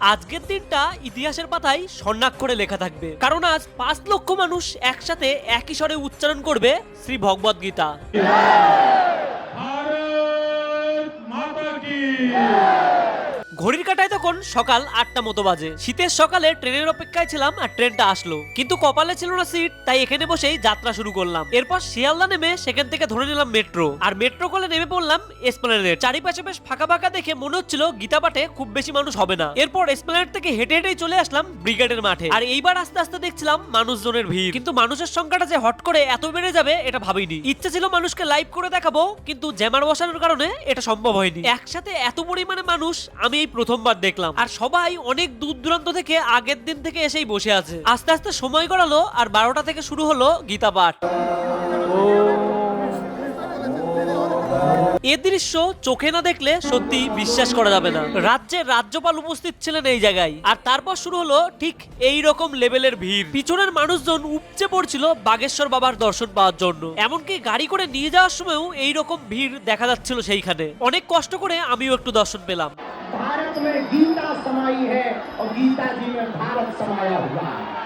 আজকের দিনটা ইতিহাসের পাতায় স্বর্ণাক্ষরে লেখা থাকবে। কারণ আজ পাঁচ লক্ষ মানুষ একসাথে একই স্বরে উচ্চারণ করবে শ্রী ভগবদ্গীতা। গীতা ঘড়ির কাটায় তখন সকাল আটটা মতো বাজে। শীতের সকালে ট্রেনের অপেক্ষায় ছিলাম আর ট্রেনটা আসলো। কিন্তু কপালে ছিল না সিট, তাই এখানে বসেই যাত্রা শুরু করলাম। এরপর শিয়ালদা নেমে সেখান থেকে ধরে নিলাম মেট্রো। আর মেট্রো কলে নেমে পড়লাম এসপ্লেনেড চারিপাশে বেশ ফাঁকা ফাঁকা দেখে মনে হচ্ছিল গীতা পাঠে খুব বেশি মানুষ হবে না। এরপর এসপ্লেনেড থেকে হেঁটে হেঁটেই চলে আসলাম ব্রিগেডের মাঠে। আর এইবার আস্তে আস্তে দেখছিলাম মানুষজনের ভিড়। কিন্তু মানুষের সংখ্যাটা যে হট করে এত বেড়ে যাবে, এটা ভাবিনি। ইচ্ছে ছিল মানুষকে লাইভ করে দেখাবো, কিন্তু জ্যামার বসানোর কারণে এটা সম্ভব হয়নি। একসাথে এত পরিমাণে মানুষ, আমি এই প্রথমবার দেখলাম। আর সবাই অনেক দূর দূরান্ত থেকে আগের দিন থেকে এসেই বসে আছে। আস্তে আস্তে সময় গড়ালো আর বারোটা থেকে শুরু হলো গীতা পাঠ। এ দৃশ্য চোখে না দেখলে সত্যি বিশ্বাস করা যাবে না। রাজ্যের রাজ্যপাল উপস্থিত ছিলেন এই জায়গায়। আর তারপর শুরু হলো ঠিক এই রকম লেভেলের ভিড়। পিছনের মানুষজন উপচে পড়ছিল বাগেশ্বর বাবার দর্শন পাওয়ার জন্য। এমনকি গাড়ি করে নিয়ে যাওয়ার সময়ও এই রকম ভিড় দেখা যাচ্ছিল সেইখানে। অনেক কষ্ট করে আমিও একটু দর্শন পেলাম। भारत में गीता समाई है और गीता जी में भारत समाया हुआ है।